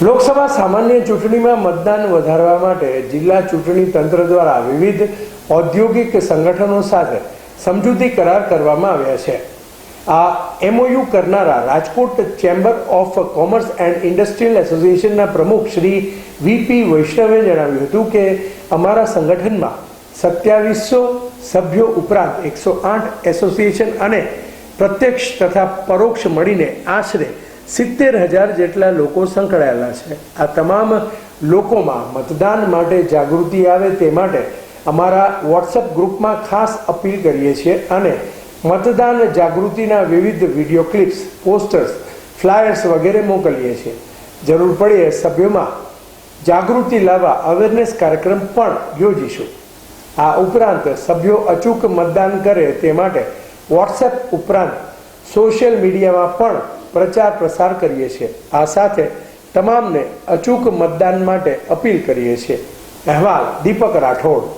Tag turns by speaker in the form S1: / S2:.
S1: લોકસભા સામાન્ય ચૂંટણીમાં મતદાન વધારવા માટે જિલ્લા ચૂંટણી તંત્ર દ્વારા વિવિધ ઔદ્યોગિક સંગઠનો સાથે સમજૂતી કરાર કરવામાં આવ્યા છે. આ એમઓયુ કરનારા Rajkot chamber of commerce and industrial એસોસિએશનના પ્રમુખ શ્રી વીપી વૈષ્ણવે જણાવ્યું હતું કે અમારા સંગઠનમાં સત્યાવીસો સભ્યો ઉપરાંત એકસો આઠ એસોસિએશન અને પ્રત્યક્ષ તથા પરોક્ષ મળીને આશરે સિત્તેર હજાર જેટલા લોકો સંકળાયેલા છે. આ તમામ લોકોમાં મતદાન માટે જાગૃતિ આવે તે માટે અમારા વોટ્સઅપ ગ્રુપમાં ખાસ અપીલ કરીએ છીએ અને મતદાન જાગૃતિના વિવિધ વીડિયો ક્લિપ્સ, પોસ્ટર્સ, ફ્લાયર્સ વગેરે મોકલીએ છીએ. જરૂર પડે સભ્યોમાં જાગૃતિ લાવવા અવેરનેસ કાર્યક્રમ પણ યોજીશું. આ ઉપરાંત સભ્યો અચૂક મતદાન કરે તે માટે વોટ્સએપ ઉપરાંત સોશિયલ મીડિયામાં પણ પ્રચાર પ્રસાર કરીએ છીએ. આ સાથે તમામને અચૂક મતદાન માટે અપીલ કરીએ છીએ. અહેવાલ દીપક રાઠોડ.